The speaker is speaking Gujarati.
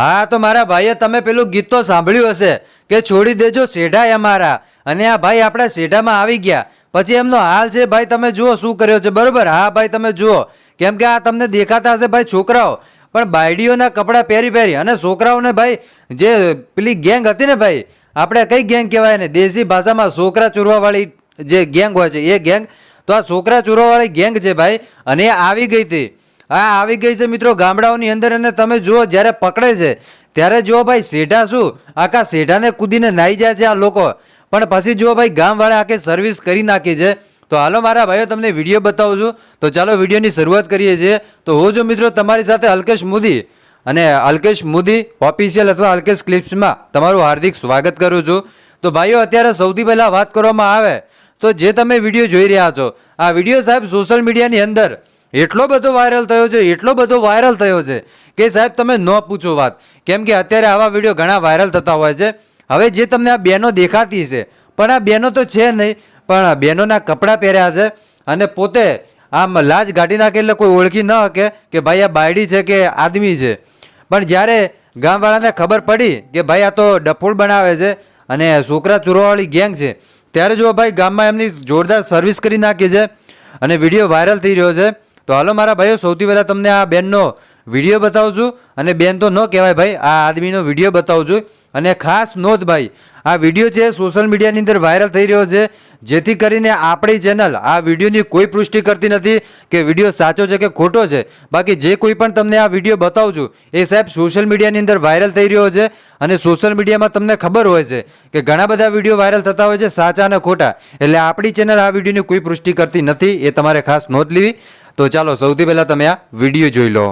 હા, તો મારા ભાઈએ તમે પેલું ગીત તો સાંભળ્યું હશે કે છોડી દેજો સેઢા અમારા. અને આ ભાઈ આપણા સેઢામાં આવી ગયા. પછી એમનો હાલ છે, ભાઈ તમે જુઓ શું કર્યો છે. બરોબર? હા, ભાઈ તમે જુઓ. કેમ કે આ તમને દેખાતા હશે ભાઈ છોકરાઓ. પણ બાયડીઓના કપડાં પહેરી પહેરી. અને છોકરાઓને ભાઈ, જે પેલી ગેંગ હતી ને ભાઈ, આપણે કઈ ગેંગ કહેવાય ને દેશી ભાષામાં છોકરા ચોરવાવાળી જે ગેંગ હોય છે, એ ગેંગ. તો આ છોકરા ચોરવાવાળી ગેંગ છે ભાઈ. અને એ આવી ગઈ હતી. આ આવી ગઈ છે મિત્રો ગામડાઓની અંદર અને તમે જુઓ, જ્યારે પકડે છે, ત્યારે જુઓ ભાઈ સેઢા શું? આખા સેઢાને કૂદીને નાહી જાય છે આ લોકો. પણ પછી જુઓ ભાઈ ગામવાળા આખી સર્વિસ કરી નાખી છે. તો હાલો મારા ભાઈઓ, તમને વીડિયો બતાવું છું. તો ચાલો વિડીયોની શરૂઆત કરીએ છીએ. તો હું જો મિત્રો તમારી સાથે અલ્કેશ મોદી. અને અલ્કેશ મોદી ઓફિશિયલ અથવા અલ્કેશ ક્લિપ્સમાં તમારું હાર્દિક સ્વાગત કરું છું. તો ભાઈઓ, અત્યારે સૌથી પહેલાં વાત કરવામાં આવે. તો જે તમે વીડિયો જોઈ રહ્યા છો, આ વીડિયો સાહેબ સોશિયલ મીડિયાની અંદર એટલો બધો વાયરલ થયો છે, એટલો બધો વાયરલ થયો છે કે સાહેબ તમે ન પૂછો વાત. કેમ કે અત્યારે આવા વીડિયો ઘણા વાયરલ થતા હોય છે. હવે જે તમને આ બેનો દેખાતી છે, પણ આ બેનો તો છે નહીં, પણ બેનોના કપડાં પહેર્યા છે અને પોતે આમ લાજ ગાડી નાખે એટલે કોઈ ઓળખી ન શકે કે ભાઈ આ બાયડી છે કે આદમી છે. પણ જ્યારે ગામવાળાને ખબર પડી કે ભાઈ આ તો ડફોળ બનાવે છે અને છોકરા ચોરવાવાળી ગેંગ છે, ત્યારે જો ભાઈ ગામમાં એમની જોરદાર સર્વિસ કરી નાખી છે અને વીડિયો વાયરલ થઈ રહ્યો છે તો હાલો મારા ભાઈઓ, સૌથી પહેલાં તમને આ બેનનો વીડિયો બતાવું છું અને બેન તો ન કહેવાય ભાઈ, આ આદમીનો વીડિયો બતાવું છું અને ખાસ નોંધ ભાઈ, આ વીડિયો છે સોશિયલ મીડિયાની અંદર વાયરલ થઈ રહ્યો છે, જેથી કરીને આપણી ચેનલ આ વિડીયોની કોઈ પુષ્ટિ કરતી નથી કે વીડિયો સાચો છે કે ખોટો છે. બાકી જે કોઈ પણ તમને આ વીડિયો બતાવું છું એ સાહેબ સોશિયલ મીડિયાની અંદર વાયરલ થઈ રહ્યો છે અને સોશિયલ મીડિયામાં તમને ખબર હોય છે કે ઘણા બધા વીડિયો વાયરલ થતા હોય છે સાચા અને ખોટા. એટલે આપણી ચેનલ આ વિડીયોની કોઈ પુષ્ટિ કરતી નથી, એ તમારે ખાસ નોંધ લેવી. તો ચાલો સૌથી પહેલાં તમે આ વીડિયો જોઈ લો.